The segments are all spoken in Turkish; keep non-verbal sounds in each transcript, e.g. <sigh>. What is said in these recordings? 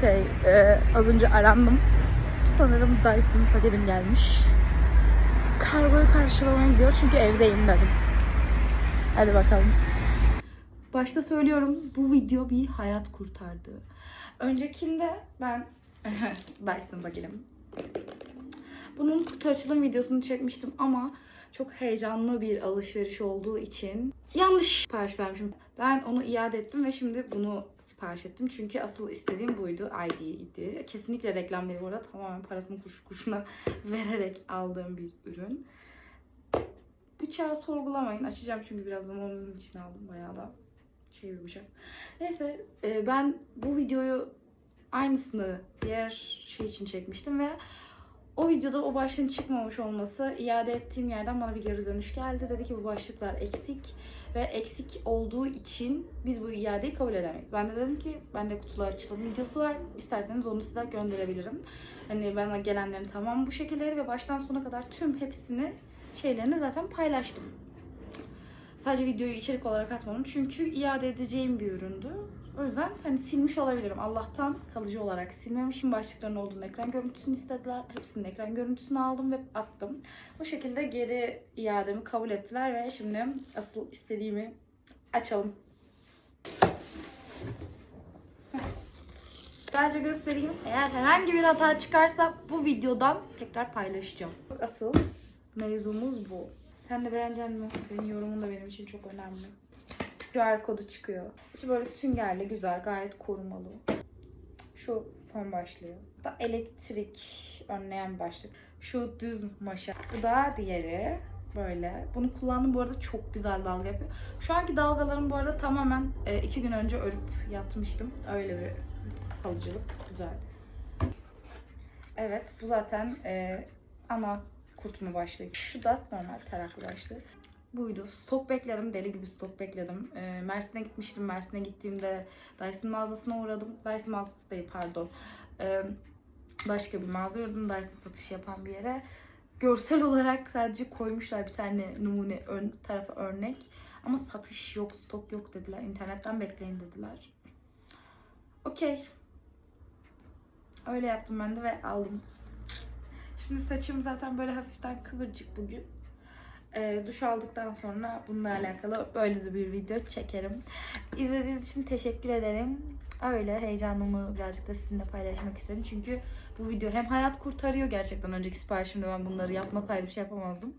Şey, e, az önce arandım. Sanırım Dyson paketim gelmiş. Kargoyu karşılamaya gidiyor çünkü evdeyim dedim. Hadi bakalım. Başta söylüyorum bu video bir hayat kurtardı. Öncekinde ben <laughs> Dyson paketim. Bunun kutu açılım videosunu çekmiştim ama çok heyecanlı bir alışveriş olduğu için yanlış sipariş vermişim. Ben onu iade ettim ve şimdi bunu sipariş ettim. Çünkü asıl istediğim buydu. ID idi. Kesinlikle reklam değil bu arada. Tamamen parasını kuş kuşuna <laughs> vererek aldığım bir ürün. Bıçağı sorgulamayın. Açacağım çünkü birazdan onun için aldım. Bayağı da şey bir bıçak. Neyse e, ben bu videoyu aynısını diğer şey için çekmiştim ve o videoda o başlığın çıkmamış olması iade ettiğim yerden bana bir geri dönüş geldi. Dedi ki bu başlıklar eksik ve eksik olduğu için biz bu iadeyi kabul edemeyiz. Ben de dedim ki bende kutulu açılım videosu var. İsterseniz onu size gönderebilirim. Hani bana gelenlerin tamam bu şekilleri ve baştan sona kadar tüm hepsini şeylerini zaten paylaştım. Sadece videoyu içerik olarak atmadım çünkü iade edeceğim bir üründü. O yüzden hani silmiş olabilirim. Allah'tan kalıcı olarak silmemişim. Başlıkların olduğunu ekran görüntüsünü istediler. Hepsinin ekran görüntüsünü aldım ve attım. Bu şekilde geri iademi kabul ettiler ve şimdi asıl istediğimi açalım. Sadece göstereyim. Eğer herhangi bir hata çıkarsa bu videodan tekrar paylaşacağım. Asıl mevzumuz bu. Sen de beğenecek mi? Senin yorumun da benim için çok önemli. QR kodu çıkıyor. İçi böyle süngerli, güzel, gayet korumalı. Şu fön başlığı. Bu da elektrik önleyen başlık. Şu düz maşa. Bu da diğeri. Böyle. Bunu kullandım bu arada çok güzel dalga yapıyor. Şu anki dalgalarım bu arada tamamen e, iki gün önce örüp yatmıştım. Öyle bir kalıcılık. Güzel. Evet bu zaten e, ana kurtma başlığı. Şu da normal taraklı başlığı. Buydu. Stok bekledim. Deli gibi stok bekledim. E, Mersin'e gitmiştim. Mersin'e gittiğimde Dyson mağazasına uğradım. Dyson mağazası değil pardon. E, başka bir mağaza uğradım. Dyson satış yapan bir yere. Görsel olarak sadece koymuşlar bir tane numune ön tarafa örnek. Ama satış yok, stok yok dediler. İnternetten bekleyin dediler. Okey. Öyle yaptım ben de ve aldım. Şimdi saçım zaten böyle hafiften kıvırcık bugün. Ee, duş aldıktan sonra bununla alakalı böyle de bir video çekerim. İzlediğiniz için teşekkür ederim. Öyle heyecanımı birazcık da sizinle paylaşmak istedim. Çünkü bu video hem hayat kurtarıyor gerçekten. Önceki siparişimde ben bunları yapmasaydım şey yapamazdım.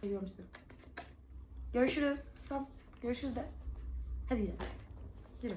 Seviyorum sizi. Görüşürüz. Sam. Görüşürüz de. Hadi gidelim. Yürü.